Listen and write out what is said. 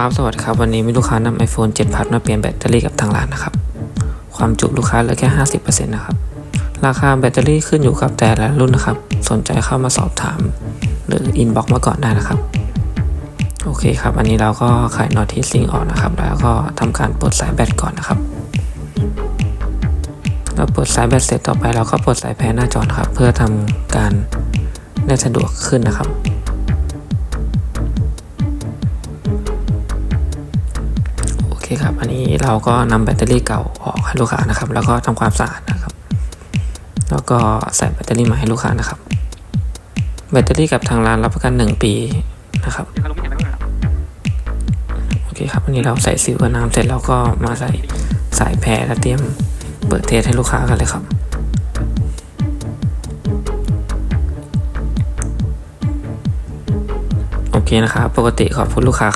ครับสวัสดีครับ วันนี้มีลูกค้านำ iPhone 7 Plus มาเปลี่ยนแบตเตอรี่กับทางร้านนะครับ ความจุลูกค้าเหลือแค่ 50%นะครับ ราคาแบตเตอรี่ขึ้นอยู่กับแต่ละรุ่นนะครับ สนใจเข้ามาสอบถาม หรืออินบ็อกซ์มาก่อนได้นะครับ โอเคครับ อันนี้เราก็ไขน็อตที่ซิงออกนะครับ แล้วก็ทำการปลดสายแบตก่อนนะครับ เราปลดสายแบตเสร็จต่อไปเราก็ปลดสายแพรหน้าจอนะครับ เพื่อทำการได้สะดวกขึ้นนะครับ เคครับ อันนี้เราก็นำแบตเตอรี่เก่าออกให้ลูกค้านะครับ แล้วก็ทำความสะอาดนะครับ แล้วก็ใส่แบตเตอรี่ใหม่ให้ลูกค้านะครับ แบตเตอรี่กับทางร้านรับประกัน 1 ปีนะครับโอเคครับอันนี้เราใส่ซิลกับน้ำเสร็จแล้วก็มาใส่สายแพรแล้วเตรียมเปิดเทสให้ลูกค้ากันเลยครับโอเคนะครับ ปกติขอบคุณลูกค้าครับ